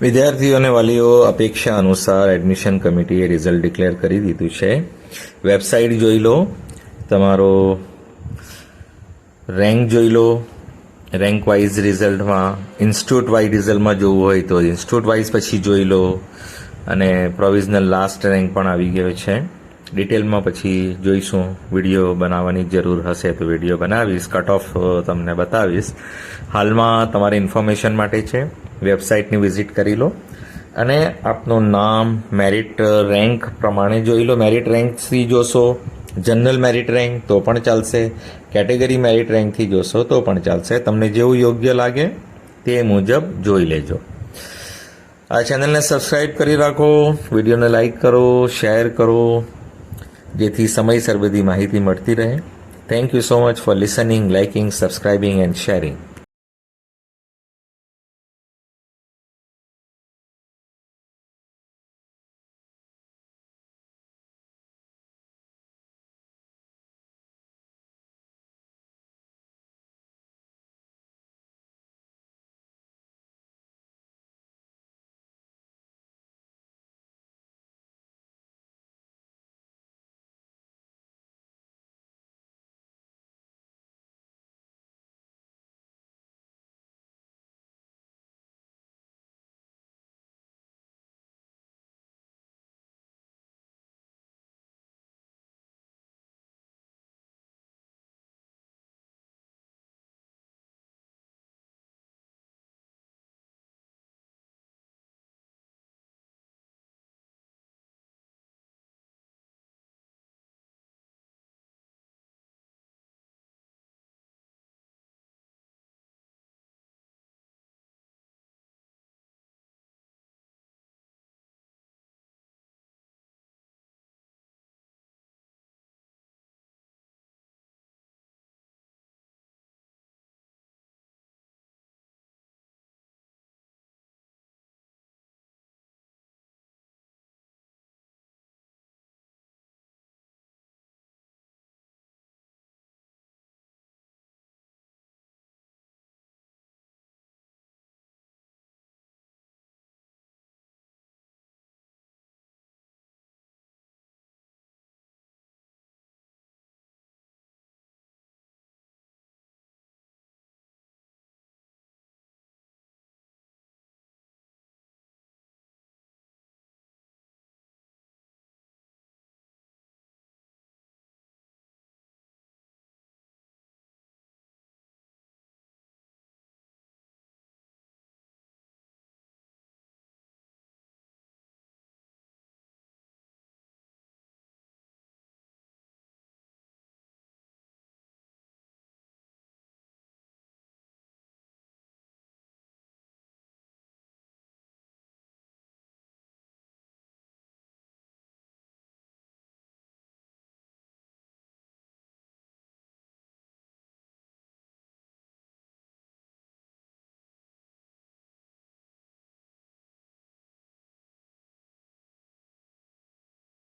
વિદ્યાર્થીઓ અને વાલીઓ અપેક્ષા અનુસાર એડમિશન કમિટીએ રિઝલ્ટ ડિક્લેર કરી દીધું છે. વેબસાઇટ જોઈ લો. તમારો રેન્ક જોઈ લો. રેન્ક વાઇઝ રિઝલ્ટમાં ઇન્સ્ટિટ્યૂટ વાઇઝ રિઝલ્ટમાં જોવું હોય તો ઇન્સ્ટિટ્યૂટ વાઇઝ પછી જોઈ લો. અને પ્રોવિઝનલ લાસ્ટ રેન્ક પણ આવી ગયો છે. ડિટેલમાં પછી જોઈશું. વીડિયો બનાવવાની જરૂર હશે તો વીડિયો બનાવીશ. કટ ઓફ તમને બતાવીશ. હાલમાં તમારી ઇન્ફોર્મેશન માટે છે. વેબસાઇટની વિઝિટ કરી લો. અને આપનું નામ, મેરિટ, રેન્ક પ્રમાણે જોઈ લો. મેરિટ રેન્કથી જોશો, જનરલ મેરિટ રેન્ક તો પણ ચાલશે. કેટેગરી મેરિટ રેન્કથી જોશો તો પણ ચાલશે. તમને જેવું યોગ્ય લાગે તે મુજબ જોઈ લેજો. આ ચેનલને સબસ્ક્રાઈબ કરી રાખો, વિડીયોને લાઈક કરો, શેર કરો, જેથી સમયસર બધી માહિતી મળતી રહે. Thank you so much for listening liking subscribing and sharing